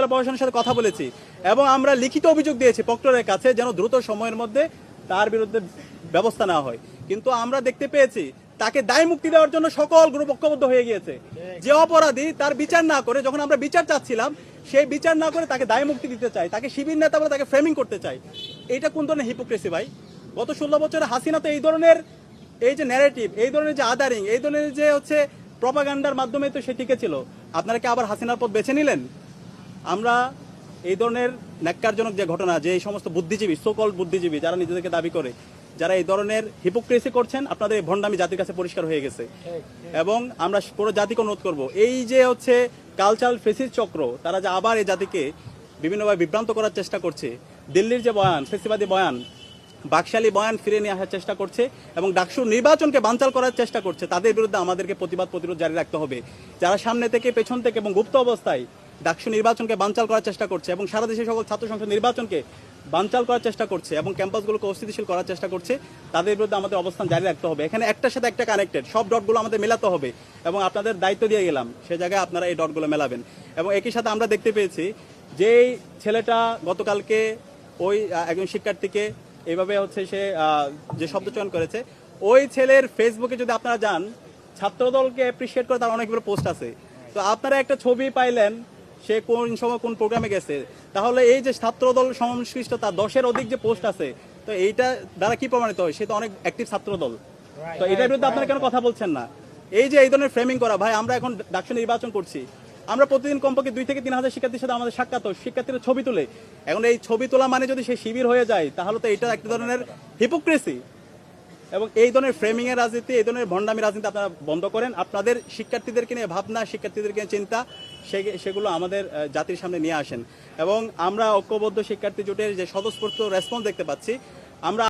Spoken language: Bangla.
বিশ্ববিদ্যালয় প্রশাসনের সাথে কথা বলেছি এবং আমরা লিখিত অভিযোগ দিয়েছি প্রক্টরের কাছে যেন দ্রুত সময়ের মধ্যে তার বিরুদ্ধে ব্যবস্থা নেওয়া হয়। কিন্তু আমরা দেখতে পেয়েছি তাকে দায় মুক্তি দেওয়ার জন্য সকল গ্রুপ ঐক্যবদ্ধ হয়ে গিয়েছে। যে অপরাধী তার বিচার না করে যখন আমরা বিচার চাচ্ছিলাম, সেই বিচার না করে তাকে দায় মুক্তি দিতে চাই তাকে শিবির নেতা বলে তাকে ফ্রেমিং করতে চাই এইটা কোন ধরনের হিপোক্রেসি ভাই? গত ষোলো বছরে হাসিনা তো এই ধরনের এই যে ন্যারেটিভ এই ধরনের যে আদারিং এই ধরনের যে হচ্ছে প্রপাগান্ডার মাধ্যমে তো সে টিকে ছিল। আপনারা কি আবার হাসিনার পথ বেছে নিলেন? আমরা এই ধরনের ন্যাক্কারজনক যে ঘটনা, যে এই সমস্ত বুদ্ধিজীবী সকল বুদ্ধিজীবী, যারা নিজেদেরকে দাবি করে, যারা এই ধরনের হিপোক্রেসি করছেন, আপনাদের এই ভণ্ডামি জাতির কাছে পরিষ্কার হয়ে গেছে। এবং আমরা পুরো জাতিকে অনুরোধ করব, এই যে হচ্ছে কালচারাল ফেসিস চক্র, তারা যে আবার এই জাতিকে বিভিন্নভাবে বিভ্রান্ত করার চেষ্টা করছে, দিল্লির যে বয়ান, ফেসিবাদী বয়ান, বাকশালী বয়ান ফিরে নিয়ে আসার চেষ্টা করছে এবং ডাকসুর নির্বাচনকে বানচাল করার চেষ্টা করছে, তাদের বিরুদ্ধে আমাদেরকে প্রতিবাদ প্রতিরোধ জারি রাখতে হবে। যারা সামনে থেকে, পেছন থেকে এবং গুপ্ত অবস্থায় ডাকসু নির্বাচনকে বানচাল করার চেষ্টা করছে এবং সারা দেশের সকল ছাত্র সংসদ নির্বাচনকে বানচাল করার চেষ্টা করছে এবং ক্যাম্পাসগুলোকে অস্থিতিশীল করার চেষ্টা করছে, তাদের বিরুদ্ধে আমাদের অবস্থান জারি রাখতে হবে। এখানে একটার সাথে একটা কানেক্টেড সব ডটগুলো আমাদের মেলাতে হবে এবং আপনাদের দায়িত্ব দিয়ে গেলাম, সে জায়গায় আপনারা এই ডটগুলো মেলাবেন। এবং একই সাথে আমরা দেখতে পেয়েছি যেই ছেলেটা গতকালকে ওই একজন শিক্ষার্থীকে এইভাবে হচ্ছে সে যে শব্দ চয়ন করেছে, ওই ছেলের ফেসবুকে যদি আপনারা যান, ছাত্রদলকে অ্যাপ্রিসিয়েট করে তার অনেকগুলো পোস্ট আছে। তো আপনারা একটা ছবি পাইলেন সে কোন সময় কোন প্রোগ্রামে গেছে। তাহলে এই যে ছাত্রদল সংশ্লিষ্ট তার দশের অধিক যে পোস্ট আছে তো এইটা দ্বারা কি প্রমাণিত হয়? সে তো অনেক অ্যাক্টিভ ছাত্রদল। তো এটার বিরুদ্ধে আপনারা কেন কথা বলছেন না? এই যে এই ধরনের ফ্রেমিং করা ভাই আমরা এখন ডাকসু নির্বাচন করছি। আমরা প্রতিদিন কমপক্ষে দুই থেকে তিন হাজার শিক্ষার্থীর সাথে আমাদের সাক্ষাৎ হয়, শিক্ষার্থীরা ছবি তুলে। এখন এই ছবি তোলা মানে যদি সে শিবির হয়ে যায় তাহলে তো এটা একটা ধরনের হিপোক্রেসি এবং এই ধরনের ফ্রেমিং এর রাজনীতি, এই ধরনের ভণ্ডামি রাজনীতি আপনারা বন্ধ করেন। আপনাদের শিক্ষার্থীদেরকে নিয়ে ভাবনা, শিক্ষার্থীদেরকে চিন্তা সেগুলো আমাদের জাতির সামনে নিয়ে আসেন। এবং আমরা ঐক্যবদ্ধ শিক্ষার্থী জোটের যে স্বতঃস্ফূর্ত রেসপন্স দেখতে পাচ্ছি, আমরা